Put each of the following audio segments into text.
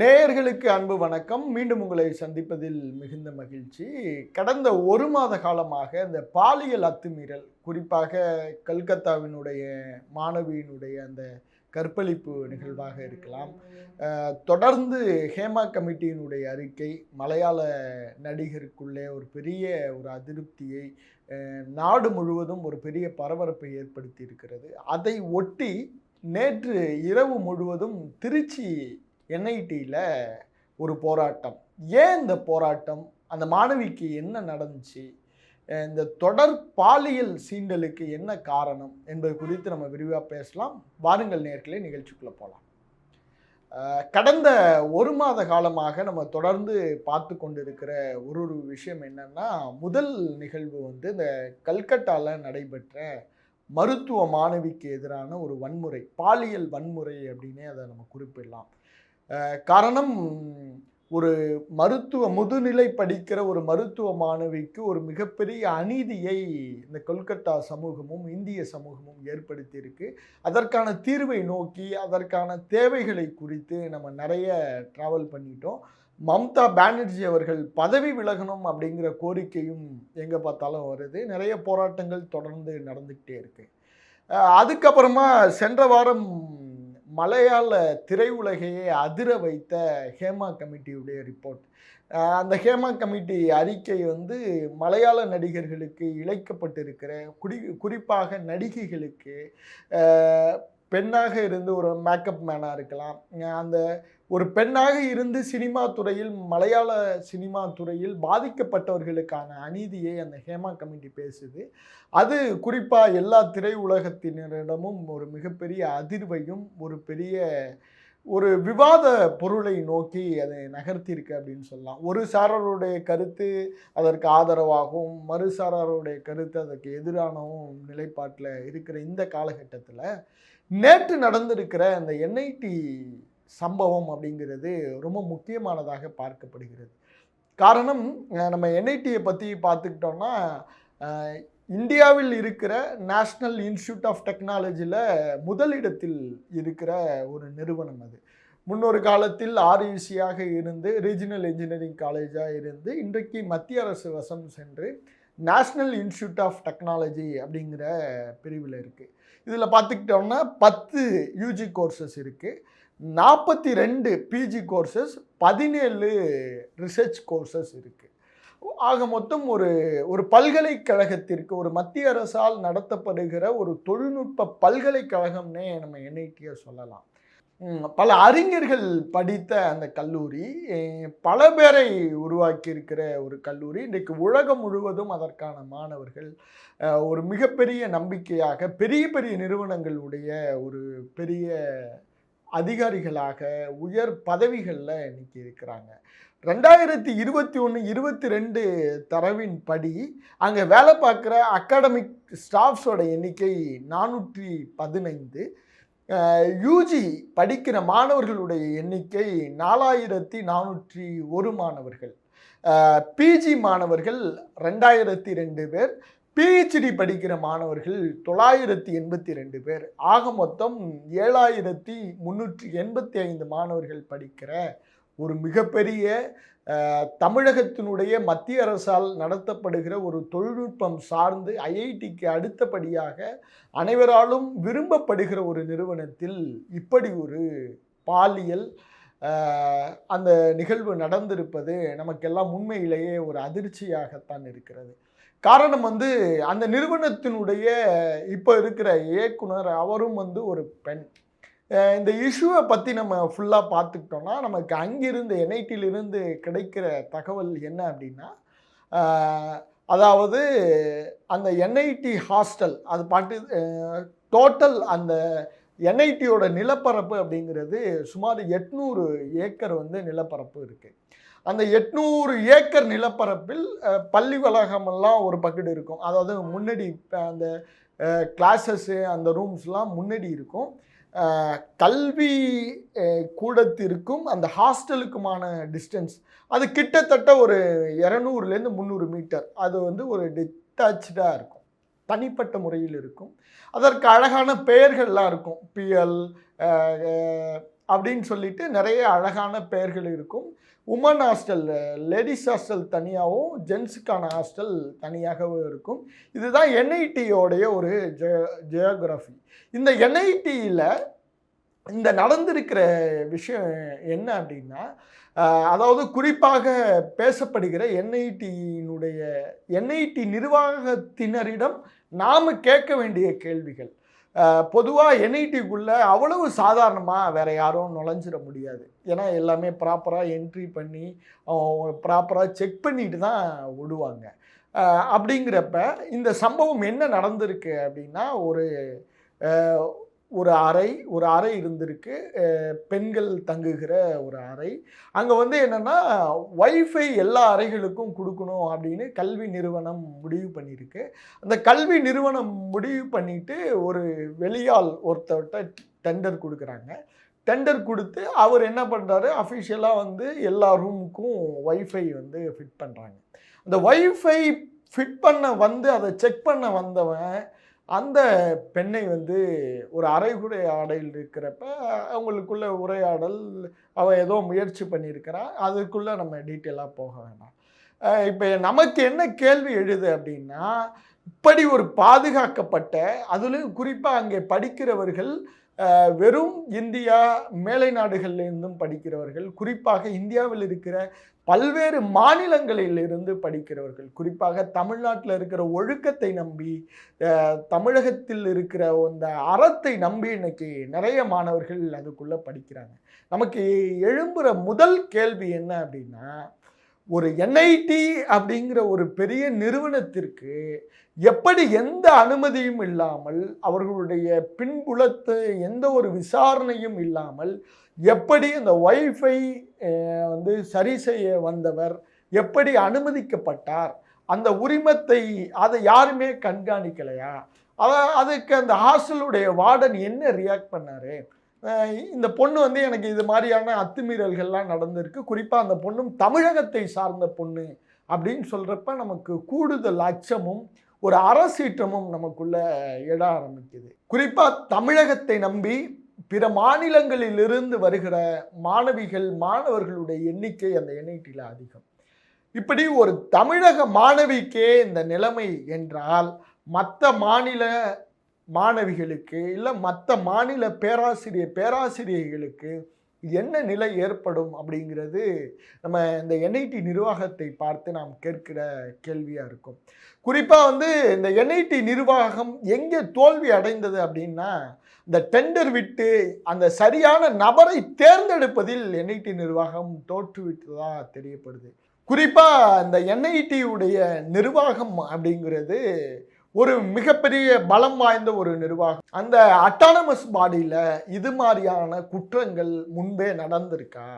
நேயர்களுக்கு அன்பு வணக்கம். மீண்டும் உங்களை சந்திப்பதில் மிகுந்த மகிழ்ச்சி. கடந்த ஒரு மாத காலமாக இந்த பாலியல் அத்துமீறல் குறிப்பாக கல்கத்தாவினுடைய மாணவியினுடைய அந்த கற்பழிப்பு நிகழ்வாக இருக்கலாம். தொடர்ந்து ஹேமா கமிட்டியினுடைய அறிக்கை மலையாள நடிகருக்குள்ளே ஒரு பெரிய ஒரு அதிருப்தியை நாடு முழுவதும் ஒரு பெரிய பரபரப்பை ஏற்படுத்தி இருக்கிறது. அதை ஒட்டி நேற்று இரவு முழுவதும் திருச்சி என்ஐடியில் ஒரு போராட்டம். ஏன் இந்த போராட்டம்? அந்த மாணவிக்கு என்ன நடந்துச்சு? இந்த தொடர் பாலியல் சீண்டலுக்கு என்ன காரணம் என்பது குறித்து நம்ம விரிவாக பேசலாம். வாருங்கள் நேர்களே நிகழ்ச்சிக்குள்ளே போகலாம் கடந்த ஒரு மாத காலமாக நம்ம தொடர்ந்து பார்த்து கொண்டிருக்கிற ஒரு ஒரு விஷயம் என்னன்னா முதல் நிகழ்வு வந்து இந்த கல்கட்டாவில் நடைபெற்ற மருத்துவ மாணவிக்கு எதிரான ஒரு வன்முறை பாலியல் வன்முறை அப்படின்னே அதை நம்ம குறிப்பிடலாம். காரணம் ஒரு மருத்துவ முதுநிலை படிக்கிற ஒரு மருத்துவ மாணவிக்கு ஒரு மிகப்பெரிய அநீதியை இந்த கொல்கத்தா சமூகமும் இந்திய சமூகமும் ஏற்படுத்தியிருக்கு. அதற்கான தீர்வை நோக்கி அதற்கான தேவைகளை குறித்து நம்ம நிறைய ட்ராவல் பண்ணிட்டோம். மம்தா பானர்ஜி அவர்கள் பதவி விலகணும் அப்படிங்கிற கோரிக்கையும் எங்கே பார்த்தாலும் வருது. நிறைய போராட்டங்கள் தொடர்ந்து நடந்துக்கிட்டே இருக்கு. அதுக்கப்புறமா சென்ற வாரம் மலையாள திரையுலகையே அதிர வைத்த ஹேமா கமிட்டியுடைய ரிப்போர்ட் அந்த ஹேமா கமிட்டி அறிக்கை வந்து மலையாள நடிகர்களுக்கு இழைக்கப்பட்டிருக்கிற குடி குறிப்பாக நடிகைகளுக்கு பெண்ணாக இருந்து ஒரு மேக்கப் மேனாக இருக்கலாம். அந்த ஒரு பெண்ணாக இருந்து சினிமா துறையில் மலையாள சினிமா துறையில் பாதிக்கப்பட்டவர்களுக்கான அநீதியை அந்த ஹேமா கமிட்டி பேசுது. அது குறிப்பாக எல்லா திரையுலகத்தினரிடமும் ஒரு மிகப்பெரிய அதிர்வையும் ஒரு பெரிய ஒரு விவாத பொருளை நோக்கி அதை நகர்த்தியிருக்கு அப்படின்னு சொல்லலாம். ஒரு சாரருடைய கருத்து அதற்கு ஆதரவாகவும் மறு சாராருடைய கருத்து அதற்கு எதிரானவும் நிலைப்பாட்டில் இருக்கிற இந்த காலகட்டத்தில் நேற்று நடந்திருக்கிற அந்த என்ஐடி சம்பவம் அப்படிங்கிறது ரொம்ப முக்கியமானதாக பார்க்கப்படுகிறது. காரணம் நம்ம என்ஐடியை பற்றி பார்த்துக்கிட்டோம்னா இந்தியாவில் இருக்கிற நேஷ்னல் இன்ஸ்டியூட் ஆஃப் டெக்னாலஜியில் முதலிடத்தில் இருக்கிற ஒரு நிறுவனம் அது. முன்னொரு காலத்தில் ஆர்யூசியாக இருந்து ரீஜினல் இன்ஜினியரிங் காலேஜாக இருந்து இன்றைக்கு மத்திய அரசு வசம் சென்று நேஷ்னல் இன்ஸ்டியூட் ஆஃப் டெக்னாலஜி அப்படிங்கிற பிரிவில் இருக்குது இதில் பார்த்துக்கிட்டோம்னா பத்து யூஜி கோர்சஸ் இருக்குது நாற்பத்தி ரெண்டு பிஜி கோர்சஸ் பதினேழு ரிசர்ச் கோர்சஸ் இருக்குது ஆக மொத்தம் ஒரு ஒரு பல்கலைக்கழகத்திற்கு ஒரு மத்திய அரசால் நடத்தப்படுகிற ஒரு தொழில்நுட்ப பல்கலைக்கழகம்னே நம்ம என்ஐடியை சொல்லலாம். பல அறிஞர்கள் படித்த அந்த கல்லூரி பல பேரை உருவாக்கி இருக்கிற ஒரு கல்லூரி. இன்றைக்கு உலகம் முழுவதும் அதற்கான மாணவர்கள் ஒரு மிகப்பெரிய நம்பிக்கையாக பெரிய பெரிய நிறுவனங்களுடைய ஒரு பெரிய அதிகாரிகளாக உயர் பதவிகளில் இன்னைக்கு இருக்கிறாங்க ரெண்டாயிரத்தி இருபத்தி ஒன்று இருபத்தி ரெண்டு தரவின் படி அங்கே வேலை பார்க்குற அகாடமிக் ஸ்டாஃப்ஸோட எண்ணிக்கை நானூற்றி பதினைந்து. யூஜி படிக்கிற மாணவர்களுடைய எண்ணிக்கை நாலாயிரத்தி நானூற்றி ஒரு மாணவர்கள். பிஜி மாணவர்கள் ரெண்டாயிரத்தி ரெண்டு பேர் பிஹெச்டி படிக்கிற மாணவர்கள் தொள்ளாயிரத்தி எண்பத்தி ரெண்டு பேர். ஆக மொத்தம் ஏழாயிரத்தி முந்நூற்றி எண்பத்தி ஐந்து மாணவர்கள் படிக்கிற ஒரு மிகப்பெரிய தமிழகத்தினுடைய மத்திய அரசால் நடத்தப்படுகிற ஒரு தொழில்நுட்பம் சார்ந்து ஐஐடிக்கு அடுத்தபடியாக அனைவராலும் விரும்பப்படுகிற ஒரு நிறுவனத்தில் இப்படி ஒரு பாலியல் அந்த நிகழ்வு நடந்திருப்பது நமக்கெல்லாம் உண்மையிலேயே ஒரு அதிர்ச்சியாகத்தான் இருக்கிறது. காரணம் வந்து அந்த நிறுவனத்தினுடைய இப்போ இருக்கிற இயக்குனர் அவரும் வந்து ஒரு பெண். இந்த இஷ்யூவை பற்றி நம்ம ஃபுல்லாக பார்த்துக்கிட்டோம்னா நமக்கு அங்கிருந்து என்ஐடியிலிருந்து கிடைக்கிற தகவல் என்ன அப்படின்னா அதாவது அந்த என்ஐடி ஹாஸ்டல் அது பாட்டு டோட்டல் அந்த என்ஐடியோட நிலப்பரப்பு அப்படிங்கிறது சுமார் எட்நூறு ஏக்கர் வந்து நிலப்பரப்பு இருக்குது அந்த எட்நூறு ஏக்கர் நிலப்பரப்பில் பள்ளி வளாகமெல்லாம் ஒரு பக்கெட் இருக்கும். அதாவது முன்னாடி அந்த கிளாஸஸ்ஸு அந்த ரூம்ஸ்லாம் முன்னாடி இருக்கும். கல்வி கூடத்திற்கும் அந்த ஹாஸ்டலுக்குமான டிஸ்டன்ஸ் அது கிட்டத்தட்ட ஒரு இரநூறுலேருந்து முந்நூறு மீட்டர் அது வந்து ஒரு டிட்டாச்சாக இருக்கும். தனிப்பட்ட முறையில் இருக்கும். அதற்கு அழகான பெயர்கள்லாம் இருக்கும். பிஎல் அப்படின்னு சொல்லிட்டு நிறைய அழகான பெயர்கள் இருக்கும். உமன் ஹாஸ்டல் லேடிஸ் ஹாஸ்டல் தனியாகவும் ஜென்ஸுக்கான ஹாஸ்டல் தனியாகவும் இருக்கும். இதுதான் என்ஐடியோடைய ஒரு ஜெ ஜியோகிராஃபி இந்த என்ஐடியில் இந்த நடந்திருக்கிற விஷயம் என்ன அப்படின்னா அதாவது குறிப்பாக பேசப்படுகிற என்ஐடியினுடைய என்ஐடி நிர்வாகத்தினரிடம் நாம் கேட்க வேண்டிய கேள்விகள். பொதுவாக என்ஐடிக்குள்ளே அவ்வளவு சாதாரணமாக வேறு யாரும் நுழைஞ்சிட முடியாது. ஏன்னா எல்லாமே ப்ராப்பராக என்ட்ரி பண்ணி ப்ராப்பராக செக் பண்ணிட்டு தான் விடுவாங்க அப்படிங்கிறப்ப இந்த சம்பவம் என்ன நடந்திருக்கு அப்படின்னா ஒரு ஒரு அறை ஒரு அறை இருந்திருக்கு. பெண்கள் தங்குகிற ஒரு அறை. அங்கே வந்து என்னென்னா வைஃபை எல்லா அறைகளுக்கும் கொடுக்கணும் அப்படின்னு கல்வி நிறுவனம் முடிவு பண்ணியிருக்கு. அந்த கல்வி நிறுவனம் முடிவு பண்ணிட்டு ஒரு வெளியால் ஒருத்தர்கிட்ட டெண்டர் கொடுக்குறாங்க. டெண்டர் கொடுத்து அவர் என்ன பண்ணுறாரு அஃபிஷியலாக வந்து எல்லா ரூமுக்கும் வைஃபை வந்து ஃபிட் பண்ணுறாங்க அந்த வைஃபை ஃபிட் பண்ண வந்து அதை செக் பண்ண வந்தவன் அந்த பெண்ணை வந்து ஒரு அரைகுறை ஆடையில் இருக்கிறப்ப அவங்களுக்குள்ள உரையாடல் அவள் ஏதோ முயற்சி பண்ணியிருக்கிறா அதுக்குள்ளே நம்ம டீட்டெயிலாக போக வேண்டாம் இப்போ நமக்கு என்ன கேள்வி எழுது அப்படின்னா இப்படி ஒரு பாதுகாக்கப்பட்ட அதுலேயும் குறிப்பாக அங்கே படிக்கிறவர்கள் வெறும் இந்தியா மேலை நாடுகளிலிருந்தும் படிக்கிறவர்கள் குறிப்பாக இந்தியாவில் இருக்கிற பல்வேறு மாநிலங்களிலிருந்து படிக்கிறவர்கள் குறிப்பாக தமிழ்நாட்டில் இருக்கிற ஒழுக்கத்தை நம்பி தமிழகத்தில் இருக்கிற அந்த அறத்தை நம்பி இன்னைக்கு நிறைய மாணவர்கள் அதுக்குள்ளே படிக்கிறாங்க. நமக்கு எழும்புற முதல் கேள்வி என்ன அப்படின்னா ஒரு என்ஐடி அப்படிங்கிற ஒரு பெரிய நிறுவனத்திற்கு எப்படி எந்த அனுமதியும் இல்லாமல் அவர்களுடைய பின்புலத்து எந்த ஒரு விசாரணையும் இல்லாமல் எப்படி அந்த ஒய்ஃபை வந்து சரி செய்ய வந்தவர் எப்படி அனுமதிக்கப்பட்டார் அந்த உரிமத்தை அதை யாருமே கண்காணிக்கலையா? அதுக்கு அந்த ஹாஸ்டலுடைய வார்டன் என்ன ரியாக்ட் பண்ணார்? இந்த பொண்ணு வந்து எனக்கு இது மாதிரியான அத்துமீறல்கள்லாம் நடந்திருக்கு. குறிப்பாக அந்த பொண்ணும் தமிழகத்தை சார்ந்த பொண்ணு அப்படின்னு சொல்கிறப்ப நமக்கு கூடுதல் அச்சமும் ஒரு அரசீற்றமும் நமக்குள்ள எழ ஆரம்பிக்குது. குறிப்பாக தமிழகத்தை நம்பி பிற மாநிலங்களிலிருந்து வருகிற மாணவிகள் மாணவர்களுடைய எண்ணிக்கை அந்த எண்ணிக்கையில் அதிகம். இப்படி ஒரு தமிழக மாணவிக்கே இந்த நிலைமை என்றால் மற்ற மாநில மாணவிகளுக்கு இல்லை மற்ற மாநில பேராசிரியர் பேராசிரியர்களுக்கு என்ன நிலை ஏற்படும் அப்படிங்கிறது நம்ம இந்த என்ஐடி நிர்வாகத்தை பார்த்து நாம் கேட்கிற கேள்வியாக இருக்கும். குறிப்பாக வந்து இந்த என்ஐடி நிர்வாகம் எங்கே தோல்வி அடைந்தது அப்படின்னா இந்த டெண்டர் விட்டு அந்த சரியான நபரை தேர்ந்தெடுப்பதில் என்ஐடி நிர்வாகம் தோற்றுவிட்டதாக தெரியப்படுது. குறிப்பாக இந்த என்ஐடியுடைய நிர்வாகம் அப்படிங்கிறது ஒரு மிகப்பெரிய பலம் வாய்ந்த ஒரு நிர்வாகம். அந்த அட்டானமஸ் பாடியில் இது மாதிரியான குற்றங்கள் முன்பே நடந்திருக்கா?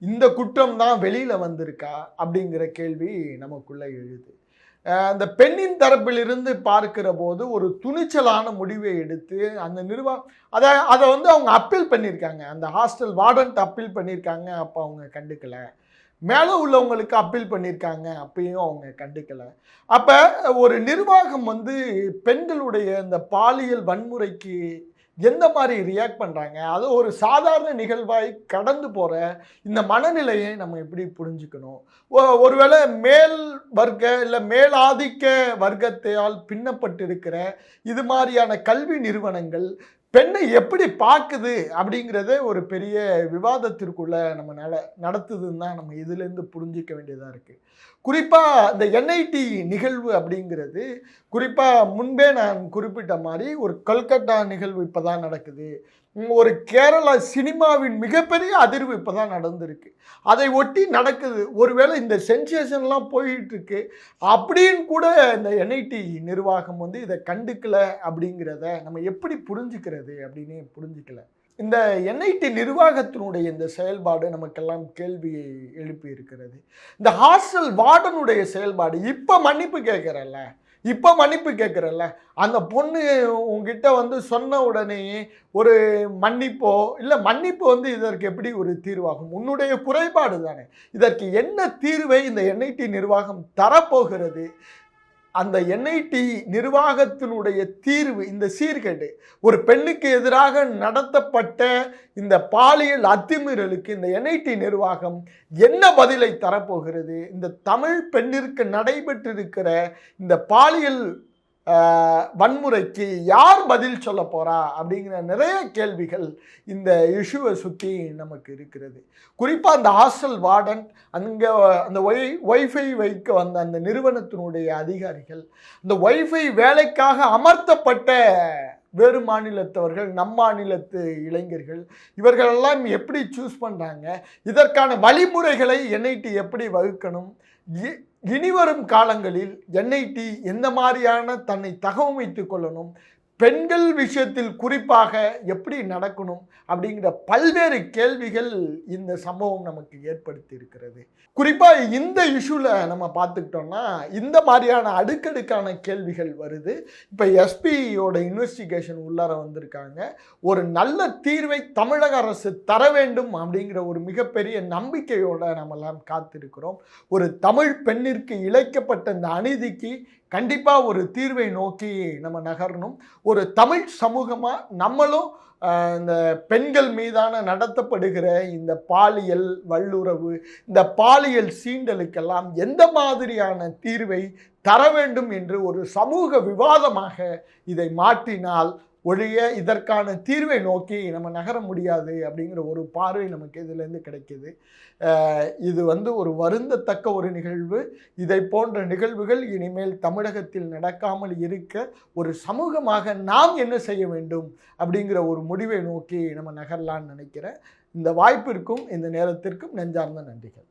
இந்த குற்றம் தான் வெளியில் வந்திருக்கா? அப்படிங்கிற கேள்வி நமக்குள்ளே எழுது. அந்த பெண்ணின் தரப்பிலிருந்து பார்க்கிற போது ஒரு துணிச்சலான முடிவை எடுத்து அந்த நிர்வாகம் அதை அதை வந்து அவங்க அப்பீல் பண்ணியிருக்காங்க. அந்த ஹாஸ்டல் வார்டன்ட் அப்பீல் பண்ணியிருக்காங்க அப்போ அவங்க கண்டுக்கலை. மேலே உள்ளவங்களுக்கு அப்பீல் பண்ணியிருக்காங்க அப்பயும் அவங்க கண்டுக்கலை. அப்போ ஒரு நிர்வாகம் வந்து பெண்களுடைய இந்த பாலியல் வன்முறைக்கு எந்த மாதிரி ரியாக்ட் பண்ணுறாங்க அது ஒரு சாதாரண நிகழ்வாய் கடந்து போகிற இந்த மனநிலையை நம்ம எப்படி புரிஞ்சுக்கணும்? ஒருவேளை மேல் வர்க்க இல்லை மேலாதிக்க வர்க்கத்தையால் பின்னப்பட்டிருக்கிற இது மாதிரியான கல்வி நிறுவனங்கள் பெண்ணை எப்படி பார்க்குது அப்படிங்கிறதே ஒரு பெரிய விவாதத்திற்குள்ள நம்ம நட நடத்துதுன்னு தான் நம்ம இதுலேருந்து புரிஞ்சிக்க வேண்டியதாக இருக்குது குறிப்பாக இந்த என்ஐடி நிகழ்வு அப்படிங்கிறது குறிப்பாக முன்பே நான் குறிப்பிட்ட மாதிரி ஒரு கல்கட்டா நிகழ்வு இப்போ தான் நடக்குது. ஒரு கேரளா சினிமாவின் மிகப்பெரிய அதிர்வு இப்போ தான் நடந்திருக்கு. அதை ஒட்டி நடக்குது. ஒருவேளை இந்த சென்சேஷன்லாம் போயிட்டுருக்கு. அப்படின்னு கூட இந்த என்ஐடி நிர்வாகம் வந்து இதை கண்டுக்கல அப்படிங்கிறத நம்ம எப்படி புரிஞ்சுக்கிறது அப்படின்னு புரிஞ்சுக்கல. இந்த என்ஐடி நிர்வாகத்தினுடைய இந்த செயல்பாடு நமக்கெல்லாம் கேள்வியை எழுப்பி இருக்கிறது இந்த ஹாஸ்டல் வார்டனுடைய செயல்பாடு இப்போ மன்னிப்பு கேட்குறல்ல இப்போ மன்னிப்பு கேட்குறல்ல அந்த பொண்ணு உங்ககிட்ட வந்து சொன்ன உடனே ஒரு மன்னிப்போ இல்லை மன்னிப்பு வந்து இதற்கு எப்படி ஒரு தீர்வாகும்? உன்னுடைய குறைபாடு தானே இதற்கு என்ன தீர்வை இந்த என்ஐடி நிர்வாகம் தரப்போகிறது? அந்த என்ஐடி நிர்வாகத்தினுடைய தீர்வு இந்த சீர்கேடு ஒரு பெண்ணுக்கு எதிராக நடத்தப்பட்ட இந்த பாலியல் அத்துமீறலுக்கு இந்த என்ஐடி நிர்வாகம் என்ன பதிலை தரப்போகிறது? இந்த தமிழ் பெண்ணிற்கு நடைபெற்றிருக்கிற இந்த பாலியல் வன்முறைக்கு யார் பதில் சொல்ல போகிறா அப்படிங்கிற நிறைய கேள்விகள் இந்த இஷ்யூவை சுற்றி நமக்கு இருக்கிறது. குறிப்பாக அந்த ஹாஸ்டல் வார்டன் அங்கே அந்த ஒய் ஒய்ஃபை வைக்க வந்த அந்த நிறுவனத்தினுடைய அதிகாரிகள் இந்த ஒய்ஃபை வேலைக்காக அமர்த்தப்பட்ட வேறு மாநிலத்தவர்கள் நம் மாநிலத்து இளைஞர்கள் இவர்களெல்லாம் எப்படி சூஸ் பண்ணுறாங்க இதற்கான வழிமுறைகளை என்ஐடி எப்படி வகுக்கணும் இனிவரும் காலங்களில் என்ஐடி எந்த மாதிரியான தன்னை தகவமைத்து கொள்ளணும்? பெண்கள் விஷயத்தில் குறிப்பாக எப்படி நடக்கணும் அப்படிங்கிற பல்வேறு கேள்விகள் இந்த சம்பவம் நமக்கு ஏற்படுத்தி இருக்கிறது குறிப்பாக இந்த இஷ்யூவில் நம்ம பார்த்துக்கிட்டோம்னா இந்த மாதிரியான அடுக்கடுக்கான கேள்விகள் வருது. இப்போ எஸ்பியோட இன்வெஸ்டிகேஷன் உள்ளார வந்திருக்காங்க. ஒரு நல்ல தீர்வை தமிழக அரசு தர வேண்டும் அப்படிங்கிற ஒரு மிகப்பெரிய நம்பிக்கையோடு நம்மெல்லாம் காத்திருக்கிறோம். ஒரு தமிழ் பெண்ணிற்கு இழைக்கப்பட்ட இந்த அநீதிக்கு கண்டிப்பாக ஒரு தீர்வை நோக்கி நம்ம நகரணும். ஒரு தமிழ் சமூகமாக நம்மளும் இந்த பெண்கள் மீதான நடத்தப்படுகிற இந்த பாலியல் வல்லுறவு இந்த பாலியல் சீண்டலுக்கெல்லாம் எந்த மாதிரியான தீர்வை தர வேண்டும் என்று ஒரு சமூக விவாதமாக இதை மாற்றினால் ஒழிய இதற்கான தீர்வை நோக்கி நம்ம நகர முடியாது அப்படிங்கிற ஒரு பார்வை நமக்கு இதிலேருந்து கிடைக்கிது. இது வந்து ஒரு வருந்தத்தக்க ஒரு நிகழ்வு. இதை போன்ற நிகழ்வுகள் இனிமேல் தமிழகத்தில் நடக்காமல் இருக்க ஒரு சமூகமாக நாம் என்ன செய்ய வேண்டும் அப்படிங்கிற ஒரு முடிவை நோக்கி நம்ம நகரலான்னு நினைக்கிறேன். இந்த வாய்ப்பிற்கும் இந்த நேரத்திற்கும் நெஞ்சார்ந்த நன்றிகள்.